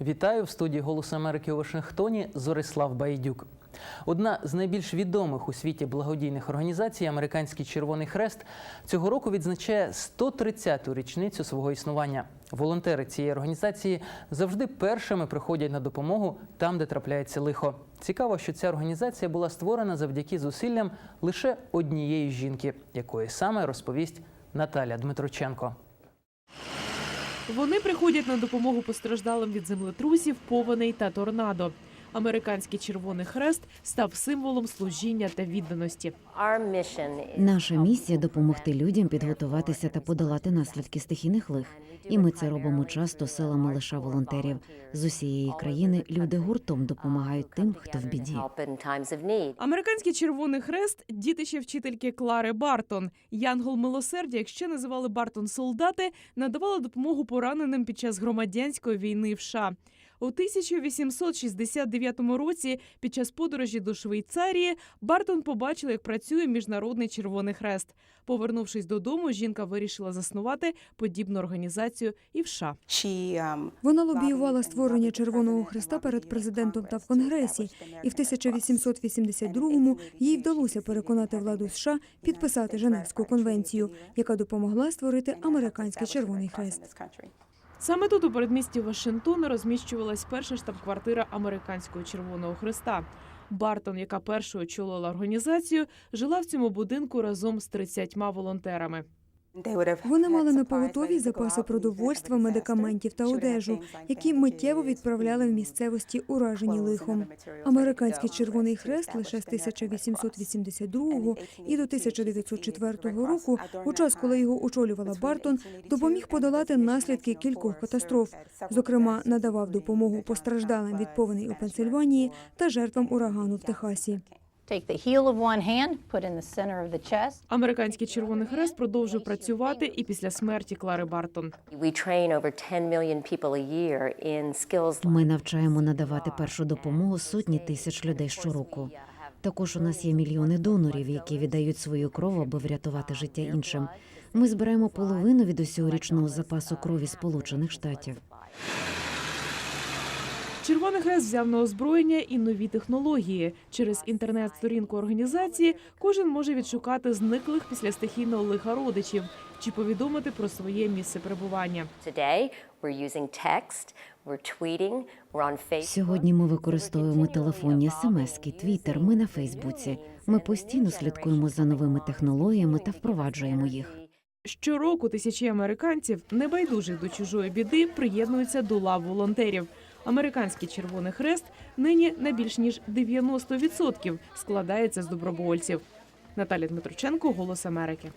Вітаю в студії «Голос Америки» у Вашингтоні Зорислав Байдюк. Одна з найбільш відомих у світі благодійних організацій Американський Червоний Хрест цього року відзначає 130-ту річницю свого існування. Волонтери цієї організації завжди першими приходять на допомогу там, де трапляється лихо. Цікаво, що ця організація була створена завдяки зусиллям лише однієї жінки, якої саме розповість Наталя Дмитроченко. Вони приходять на допомогу постраждалим від землетрусів, повеней та торнадо. Американський Червоний Хрест став символом служіння та відданості. Наша місія допомогти людям підготуватися та подолати наслідки стихійних лих. І ми це робимо часто силами лише волонтерів з усієї країни. Люди гуртом допомагають тим, хто в біді. Американський Червоний Хрест дітище вчительки Клари Бартон. Янгол милосердя, як ще називали Бартон солдати, надавала допомогу пораненим під час громадянської війни в США. У 1869 році, під час подорожі до Швейцарії, Бартон побачила, як працює міжнародний Червоний Хрест. Повернувшись додому, жінка вирішила заснувати подібну організацію і в США. Вона лобіювала створення Червоного Христа перед президентом та в Конгресі, і в 1882-му їй вдалося переконати владу США підписати Женевську конвенцію, яка допомогла створити американський Червоний Хрест. Саме тут, у передмісті Вашингтона, розміщувалась перша штаб-квартира американського Червоного Христа. Бартон, яка першою очолила організацію, жила в цьому будинку разом з 30 волонтерами. Вони мали на поготові запаси продовольства, медикаментів та одежу, які миттєво відправляли в місцевості, уражені лихом. Американський Червоний Хрест лише з 1882 і до 1904 року, у час, коли його очолювала Бартон, допоміг подолати наслідки кількох катастроф. Зокрема, надавав допомогу постраждалим від повеней у Пенсильванії та жертвам урагану в Техасі. Take the heel of one hand, put in the center of the chest. Американський Червоний Хрест продовжує працювати і після смерті Клари Бартон. We train over 10 million people a year in skills Ми навчаємо надавати першу допомогу сотні тисяч людей щороку. Також у нас є мільйони донорів, які віддають свою кров, аби врятувати життя іншим. Ми збираємо половину від усього річного запасу крові Сполучених Штатів. Червоний Хрест взяв на озброєння і нові технології. Через інтернет-сторінку організації кожен може відшукати зниклих після стихійного лиха родичів чи повідомити про своє місце перебування. Сьогодні ми використовуємо телефонні смски, твіттер. Ми на Фейсбуці. Ми постійно слідкуємо за новими технологіями та впроваджуємо їх. Щороку тисячі американців, небайдужих до чужої біди, приєднуються до лав волонтерів. Американський Червоний Хрест нині на більш ніж 90% складається з добровольців. Наталя Дмитроченко, Голос Америки.